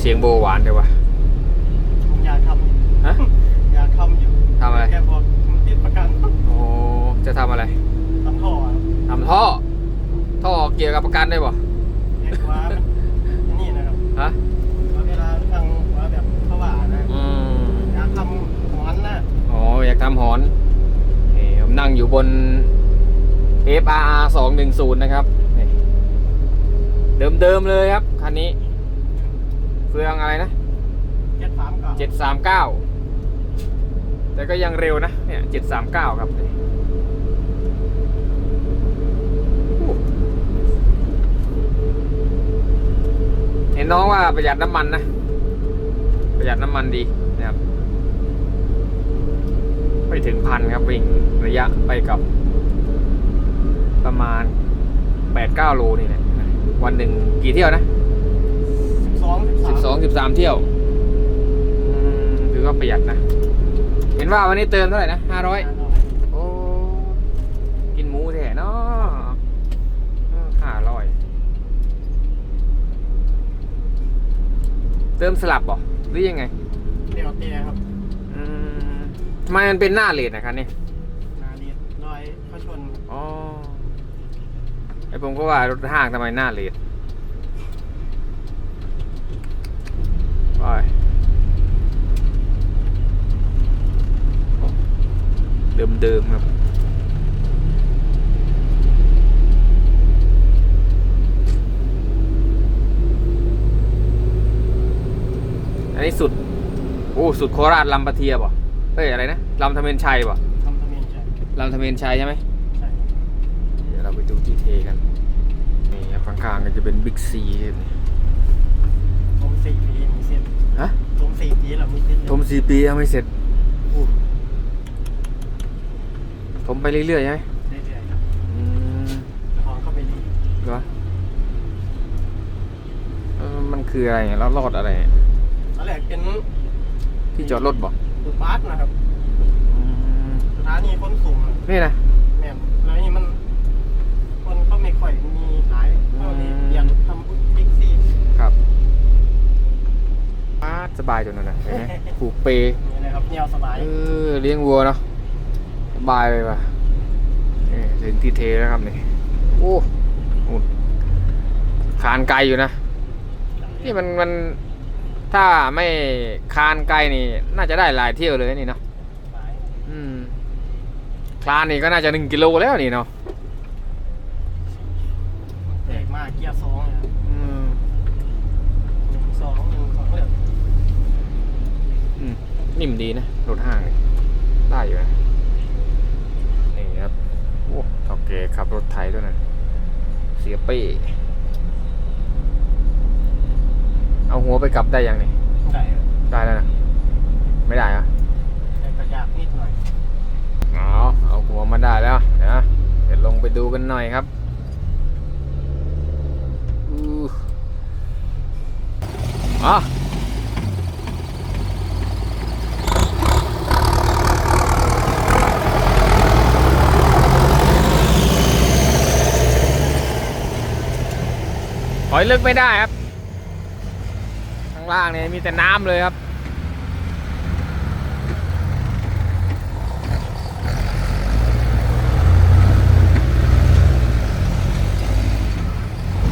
เสียงโบหวานเลยวะผมอยากทฮะำอยากทำอยู่ทำอะไรแค่พอมันติดประกันโอ้จะทำอะไรทำท่ออะทำท่อ ท่อเกี่ยวกับประกันได้ป่ะเรียกว่าอันนี่นะครับฮะว่าเวลาทางว่าแบบเขาว่านะอืม อยากทำของนั้นนะอ๋อ อยากทำหอนนี่ผมนั่งอยู่บน FRR 210 นะครับนี่เดิมๆเลยครับ คันนี้เฟืองอะไรนะเจ็ดสามเก่า739แต่ก็ยังเร็วนะเนี่ย739ครับนี่โอ้เห็นน้องว่าประหยัดน้ำมันนะ ประหยัดน้ำมันดีนะครับไม่ถึงพันครับวิ่งระยะไปกับประมาณ8-9โลนี่แหละวันหนึ่งกี่เที่ยวนะ สิบสองสิบสาม12 13เที่ยวอืมถือว่าประหยัดนะ เห็นว่าวันนี้เติมเท่าไหร่นะ500โอ้ กินหมูแท้เนาะห้าร้อยเติมสลับบ่หรือยังไงเดี๋ยวเตียครับอืมทำไมมันเป็นหน้าเลนนะครับเนี่ยนาเรียนรอยเขาชนอ๋อไอผมก็ว่ารถห้างทำไมหน้าเลน ไปเดิมๆครับอันนี้สุด โอ้ สุดโคราชลำปะเทียบ่เฮ้ย อะไรนะลำธเมนชัยบ่ทำทะเบียนใช่ลำธเมนชัยใช่ไหมใช่เดี๋ยวเราไปดูที่เทกัน นี่ครับข้างๆก็จะเป็นบิ๊กซี ผมสี่ปีมีเสร็จ ฮะผมสี่ปีแล้วมีเสร็จทมสี่ปียังไม่เสร็จอู้ทมไปเรื่อยๆใช่ไหมเรื่อยๆครับอืมของเข้าไปดีเหรอเออมันคืออะไรเนี่ยแล้วรอดอะไรเนี่ยตอนแรกเป็นที่จอดรถบอกบูบัสนะครับอืมสถานีขนส่งนี่นะแม่นแล้วนี่มัน คนเขาไม่ค่อยมีขายเขาเลยเปลี่ยนทำบิ๊กซี ครับป้า ดสบายจนนั่นนะเห็นไหมผูกเปนี่นะครับแนวสบายเออเลี้ยงวัวเนาะสบายเลยว่ะนี่ถึงที่เทแล้วครับนี่โอ้โหคานไกลอยู่นะนี่มันมันถ้าไม่คานไกลนี่ น่าจะได้หลายเที่ยวเลยนี่เนาะสบายอืมคลานนี่ก็น่าจะหนึ่งกิโลแล้วนี่เนาะ เอกมากเกียร์สองนะครับ อืม หนึ่งสองหนึ่งสองเลย อืม นิ่มดีนะรถห้างนี่ได้อยู่นะนี่ครับโอ้โอเคขับรถไทยด้วยนะเสียเป้เอาหัวไปกลับได้ยังนี่ได้ครับได้แล้วนะไม่ได้เหรอะแต่กระยากนิดหน่อยอ๋อเอาหัวมาได้แล้วเดี๋ยวนะเดี๋ยวลงไปดูกันหน่อยครับอู้อ๋ อถอยลึกไม่ได้ครับ ข้างล่างเนี่ยมีแต่น้ำเลยครับ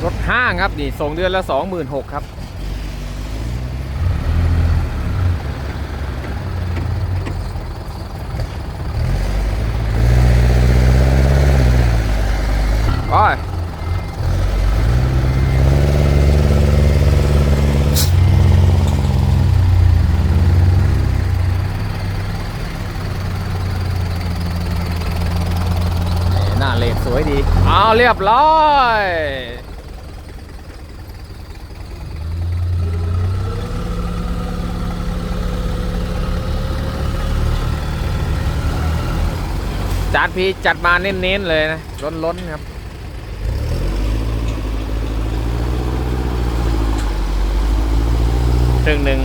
รถห้างครับนี่ส่งเดือนละสองหมื่นหกครับ ไป นี่หน้าเลนสวยดีเอาเรียบร้อยจัดพี่จัดมาเน้นๆเลยนะ ล้นๆครับครึ่งหนึ่ง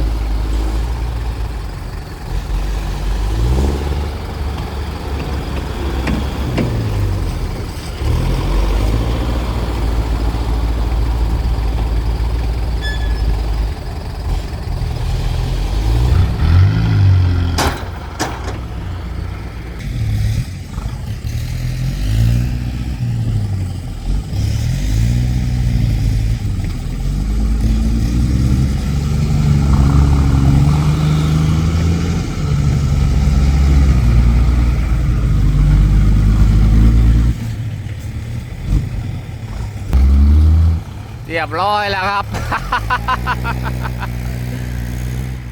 รียบร้อยแล้วครับ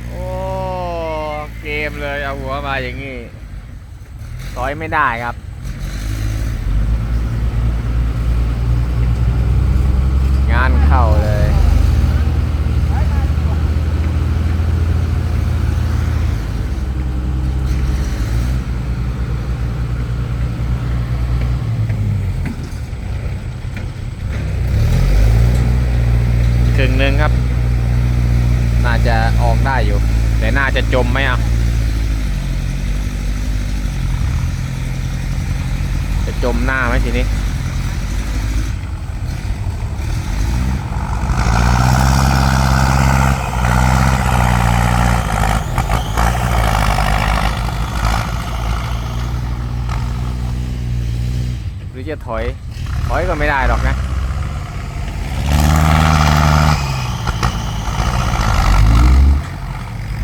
โอ้เกมเลยเอาหัวมาอย่างนี้ต่อยไม่ได้ครับงานเข้าเลย ครึ่ งหนึ่งครับ น่าจะออกได้อยู่ แต่น่าจะจมไหมอะจะจมหน้าไหมทีนี้หรือจะถอย ถอยก็ไม่ได้หรอกนะ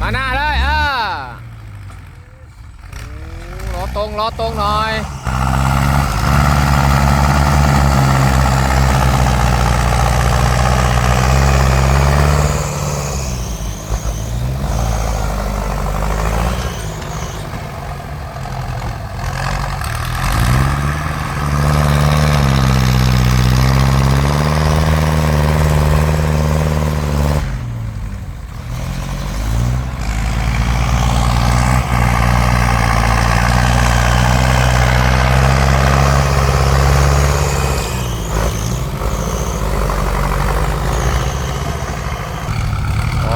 มาหน้าเลยเออ ล้อตรงหน่อย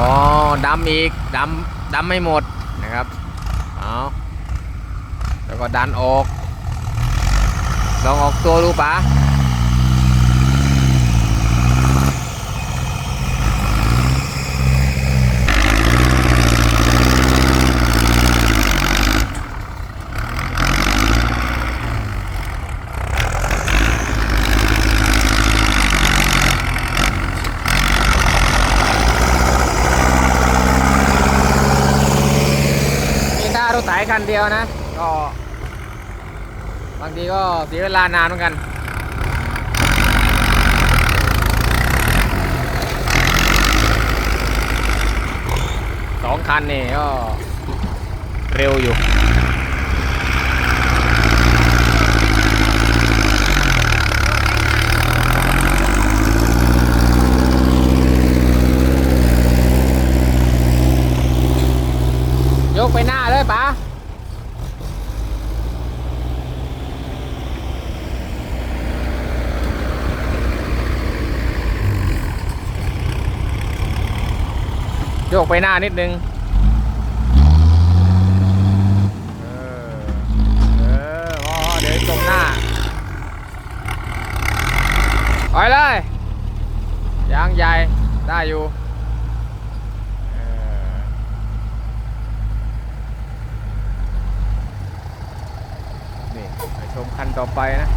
อ๋อ ดำ อีกดำดำไม่หมดนะครับเอาแล้วก็ดันออกลองออกตัวดูปะมีถ้ายคันเดียวนะ ก็บางทีก็เสียเวลานานเหมือนกันสองคันนี่ก็เร็วอยู่กไปหน้าเลยป๋า โยก ไปหน้านิดนึงเออเออพอเดี๋ยวจมหน้าไปเลยยางใหญ่ได้อยู่นี่ไปชมคันต่อไปนะ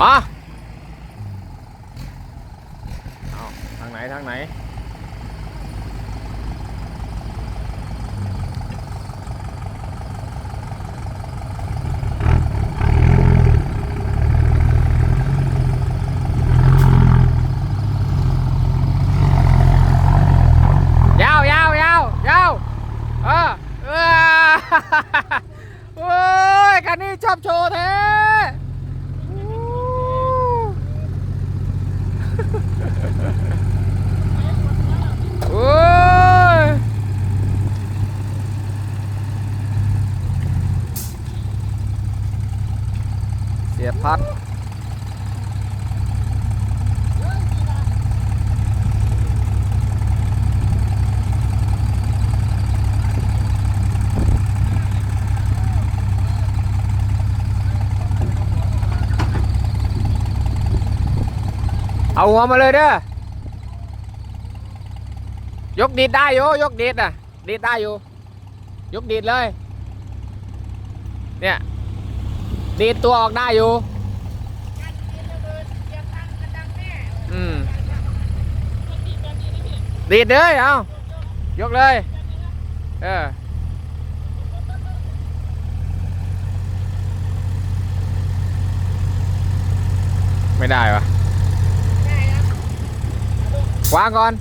มาเอา ทางไหน ทางไหน ยาวยาวยาวยาวเออเออ โอ้ย คันนี้ชอบโชว์แท้ โอ้ยเสียพัดเอาหัวมาเลยเด้อยกดีดได้อยู่ยกดีดอะดีดได้อยู่ ยกดีดเลย เนี่ย ดีดตัวออกได้อยู่ อืมดีดเลยเอายกเลย เออไม่ได้วะวางก่อน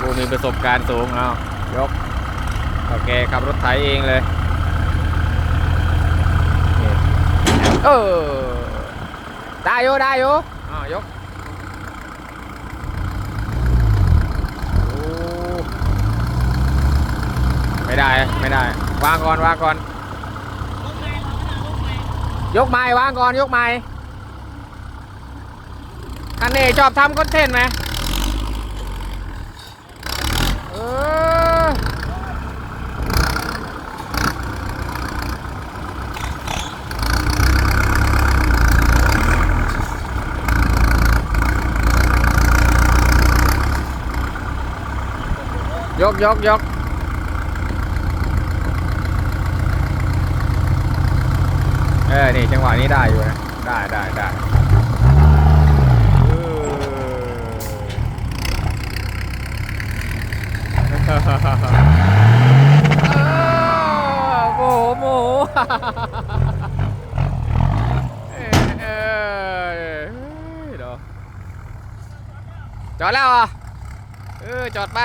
ผู้มีประสบการณ์สูงเอายกโอเคขับรถไถเองเลยเออได้โยได้โยอ่ายกโอ้ ไม่ได้ไม่ได้ วางก่อนวางก่อน ยกไม้วางก่อนยกไม้คันนี้ชอบทำคอนเทนต์ไหมเออๆยกยกเออ นี่จังหวะนี้ได้อยู่นะ ได้ได้ได้โมโหโมเออเออเฮ้ยเดี๋ยวจอดแล้วเหรอะเออจอดไป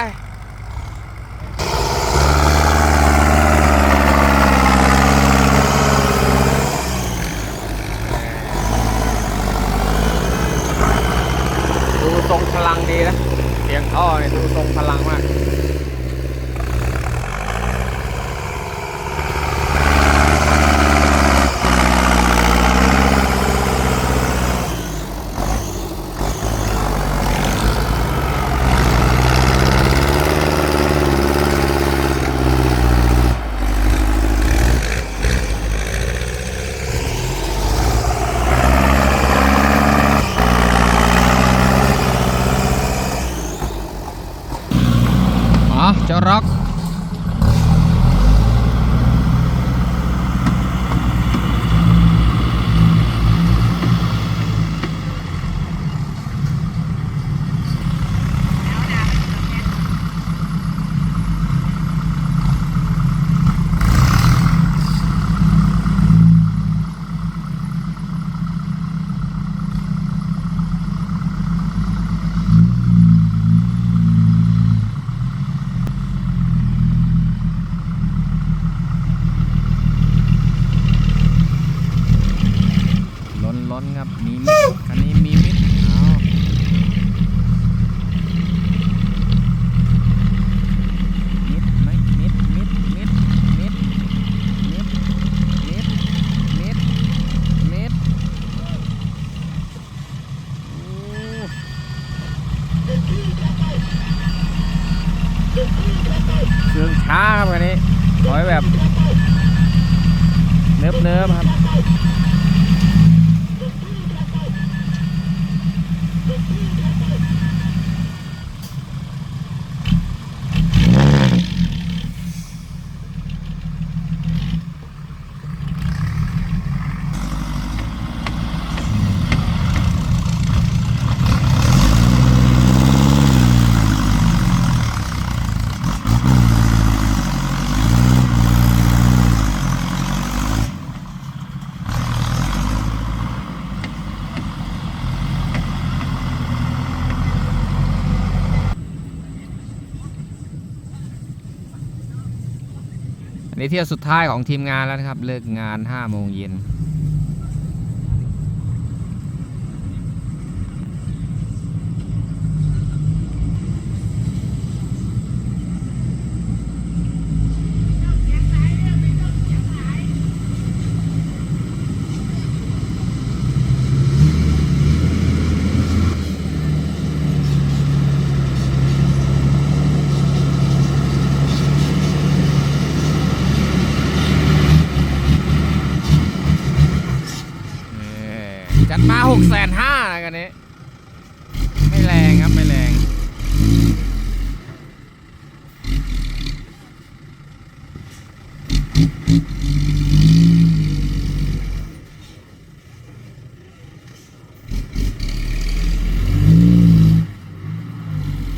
เนิบเนิบครับ เที่ยวสุดท้ายของทีมงานแล้วนะครับ เลิกงาน5โมงเย็น กแสนห้าอะไรกันนี้ ไม่แรงครับ ไม่แรง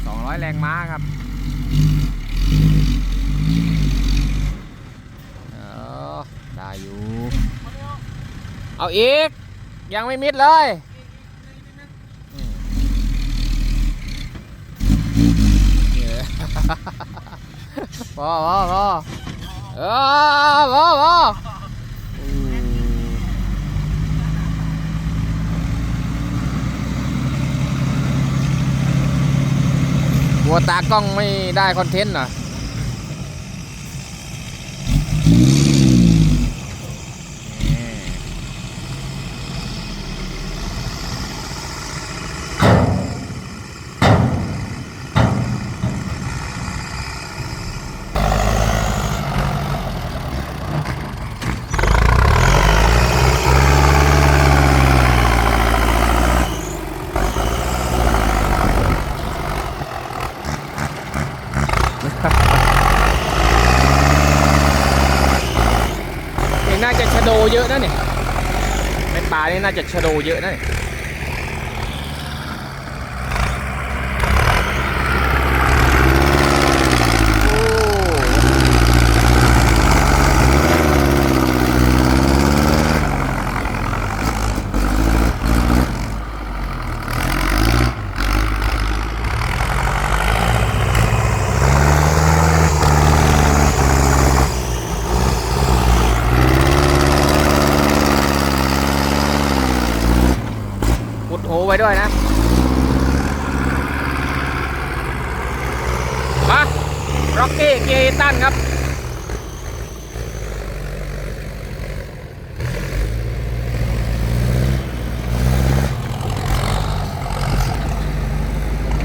สองร้อยแรงม้าครับอ๋อได้อยู่ เอาอีก ยังไม่มิดเลยอืมเนี่ยพอพอพอเออพอพออืมหัวตากล้องไม่ได้คอนเทนต์เหรอ เยอะนะเนี่ยในป่านี่น่าจะชะโดเยอะนะเนี่ยโอ้ขุดโหไว้ด้วยนะ มาร็อก กี้เกตันครับ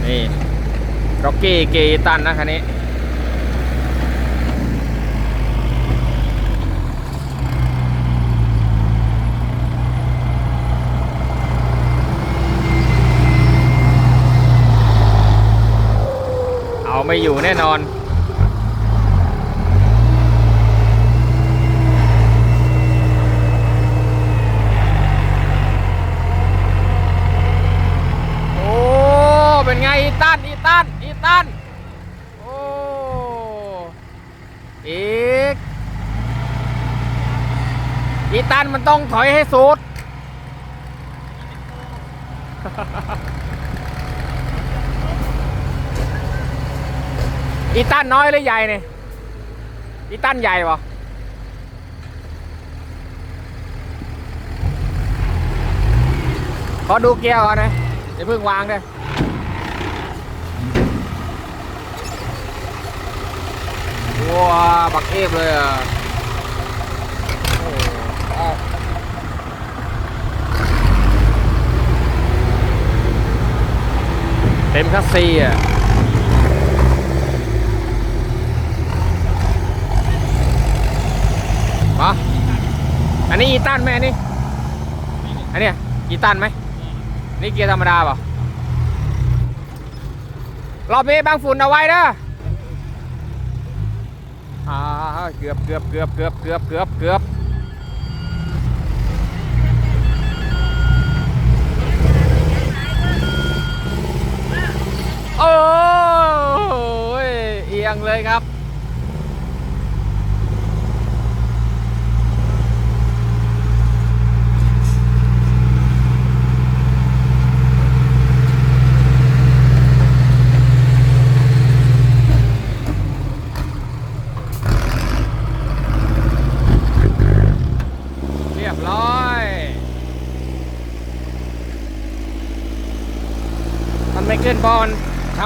นี่ร็อกกี้เกตันนะคันนี้ไม่อยู่แน่นอน โอ้ เป็นไงอี ตันอีตันอีตันโอ้อีกอีตันมันต้องถอยให้สุดอีตันน้อยหรือใหญ่เนี่ยอีตันใหญ่ปะขอดูเกียร์ก่อนนะอย่าเพิ่งวางเลย ว้าบักเอฟเลยอะเต็มคัสซีอะมาอันนี้อีตันไหมอันนี้ อันเนี้ยอีตันไหม นี่เกียร์ธรรมดาเปล่ารอบนี้บางฝุ่นเอาไว้เด้ออ่า เกือบเกือบเกือบเกือบเกือบเกือบเกือบโอ้ยเอียงเลยครับ เรียบร้อย มันไม่ขึ้นเพราะมัน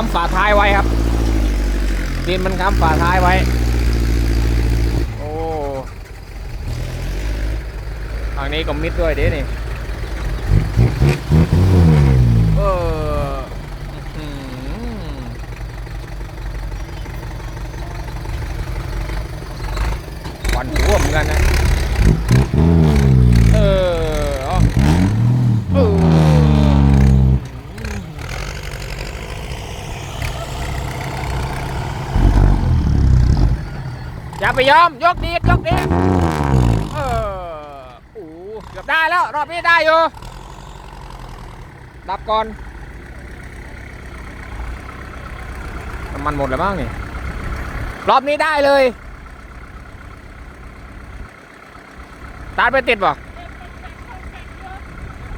ค้ำฝาท้ายไว้ครับ ดินมันค้ำฝาท้ายไว้ โอ้ทางนี้ก็มิดด้วยเด้นี่เอออื้อหือควันท่วมกันนะ เออเอาเอออย่า ไปยอม ยกดีดยกดีดเออโอ้เกือบได้แล้ว รอบนี้ได้อยู่ดับก่อนน้ำมันหมดแล้วบ้างนี่รอบนี้ได้เลยตาไปติดบ่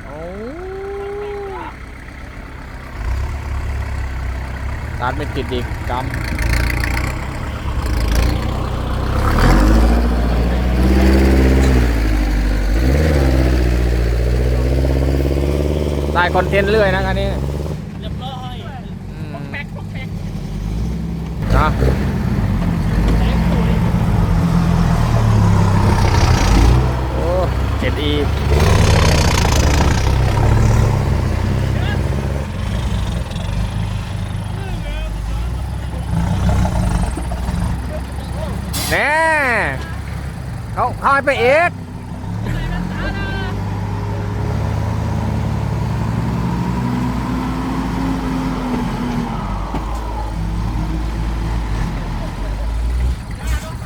โอ้ตาร์ทไม่ติดอีกกำ ได้คอนเทนต์เรื่อยนะคันนี้เรียบร้อยอืมแป๊กแป๊กนะแสงสวยโอ้เจ็ดอีแน่เขาเขาให้ไปเอก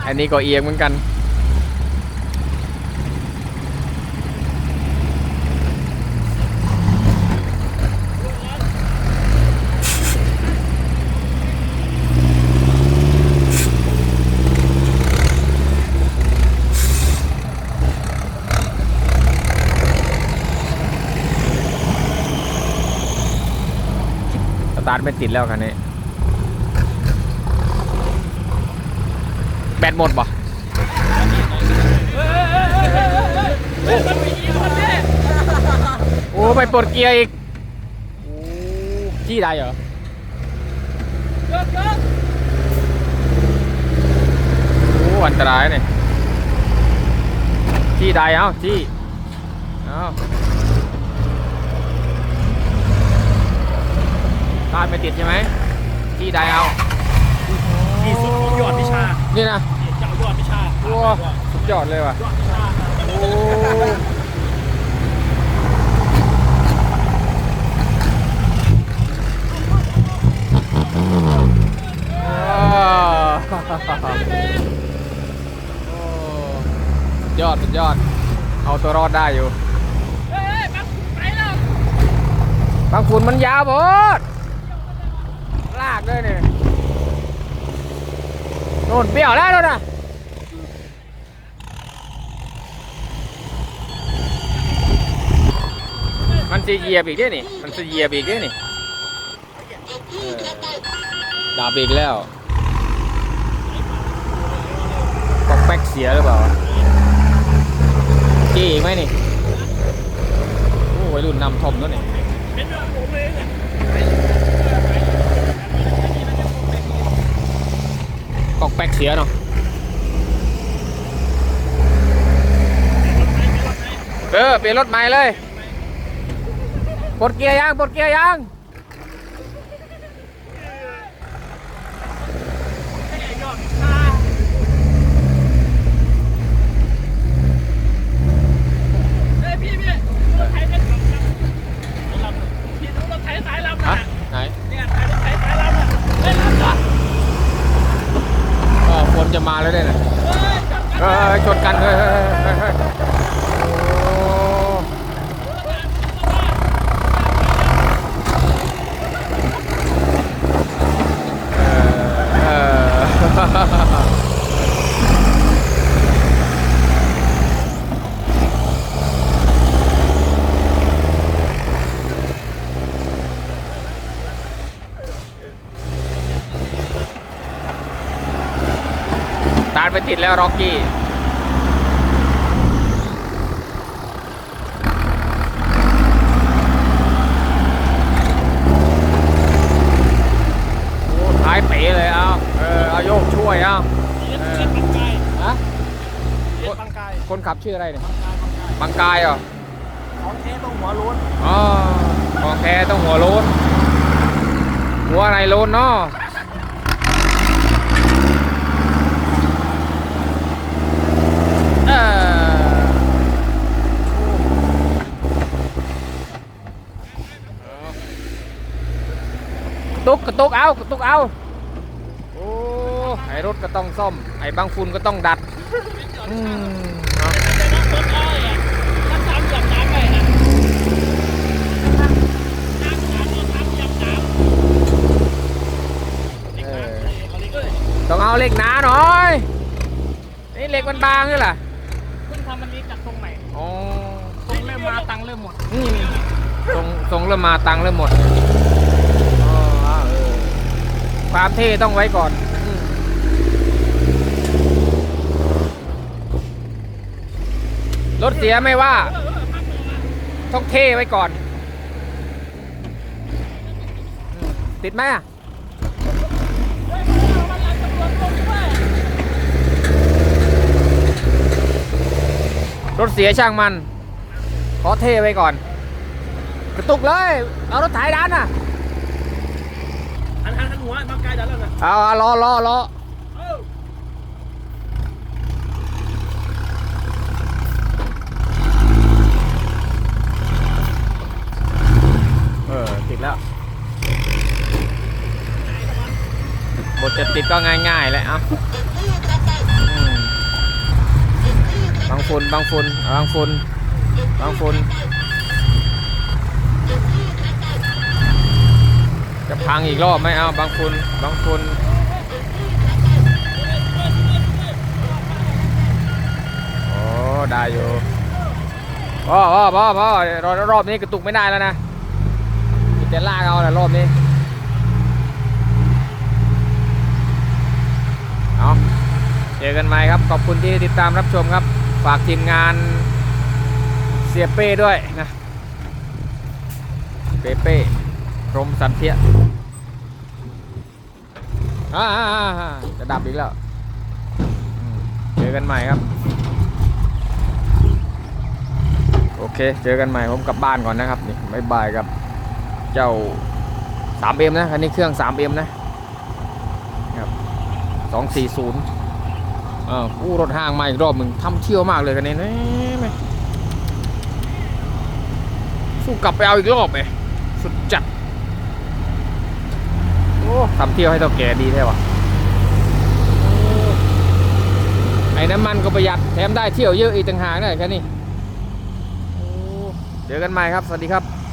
อันนี้ก็เอียงเหมือนกัน สตาร์ทไม่ติดแล้วคันนี้ แบตหมดป่ะโอ้ไปปลดเกียร์อีกโอ้จี้ได้เหรอโอ้อันตรายเนี่ยจี้ได้เอ้าจี้เอ้าตาดไม่ติดใช่ไหมจี้ได้เอาที่สุดของยอดวิชานี่นะ วิชาโอ้สุดยอดเลยว่ะโอ้ยอดสุดยอด เอาตัวรอดได้อยู่เฮ้ยมาไปแล้วบางฝุ่นมันยาวบดลากเลยเนี่ยโน่นเปรี้ยวแล้วโน่นน่ะ มันจะเหยียบอีกด้วยนี่ มันจะเหยียบอีกด้วยนี่เออดับอีกแล้วปอกแป๊กเสียหรือเปล่าจี้อีกไหมนี่ โอ้ยรุ่นนำทมแล้วนี่เป็นเรื่องผมเลยเนี่ยกอกแป๊กเสียเนาะเออเปลี่ยนรถใหม่เลย ปลดเกียร์ยังปลดเกียร์ยังยอดวิชาเฮ้ยพี่พี่รถไถเป็นลำลำพี่ดูรถไถสายลำฮะนะไหนเนี่ยไถรถไถสายลำนะเฮ้ยลำจ้ะเออฝนจะมาแล้วเนี่ยนะเฮ้ยจับเออชนกันเฮ้ยเฮ้ยเฮ้ยเฮ้ยโอ้เออเออ ตาดไปติดแล้วร็อกกี้โอ้ท้ายเป๋เลยเอาเออเอาโยกช่วยเอาเล่นเล่นปังกายฮะเล่นปังกายคนขับชื่ออะไรเนี่ยปังกายปังกายบังกายเหรอของเทต้องหัวโล้นอ๋อของแท้ต้องหัวโล้นหัวอะไรโล้นเนาะ ระตุกกระตุกเอากระตุกเอา โอ้ไอ้รถก็ต้องซ่อม ไอ้บางฝุ่นก็ต้องดัดอืมเอาแต่น้ำรถอ้อยอะถ้าตามหยับน้ำไปนะน้ำน้ำรถตามหยับน้ำเออต้องเอาเหล็กหนาหน่อย นี่เหล็กมันบางนี่แหละเพิ่งทำมันนี้จากตรงไหนอ๋อตรงเริ่มมาตังค์เริ่มหมดอืมทรงทรงเริ่มมาตังค์เริ่มหมดอ๋อเออ ความเท่ต้องไว้ก่อนรถเสียไม่ว่า ต้องเท่ไว้ก่อน ติดไหมอะรถเสียช่างมัน ขอเท่ไว้ก่อน กระตุกเลย เอารถไถดันอะ หันหันหันหัวมาไกลดันแล้วนะเอาเอารอรอรอเอ้าเออติดแล้วบทจะติดก็ง่ายๆแหละเอะบางฝุ่นบางฝุ่นเอาบางฝุ่นบางฝุ่น จะพังอีกรอบไหมเอาบางฝุ่นบางฝุ่นโอ้ได้อยู่พ่อพ่อพ่อพ่อรอบรอบนี้กระตุกไม่ได้แล้วนะมีแต่ลากเอาแหละรอบนี้เอาเจอกันใหม่ครับ ขอบคุณที่ติดตามรับชมครับ ฝากทีมงานเสียเป้ด้วยนะเป้เป้ พรมสันเทียอ่าจะดับอีกแล้วเจอกันใหม่ครับ โอเค เจอกันใหม่ผมกลับบ้านก่อนนะครับนี่บายบายครับ เจ้า 3M นะคันนี้เครื่อง 3M นะครับ240อ่ากู้รถห้างมาอีกรอบหนึ่งทำเที่ยวมากเลยคันนี้นะแม่สู้กลับไปเอาอีกรอบเลยสุดจัด ทำเที่ยวให้เท่าแก่ดีแท้วะไอ้น้ำมันก็ประหยัดแถมได้เที่ยวเยอะอีกต่างหากนะแค่นี้เจอกันใหม่ครับ สวัสดีครับ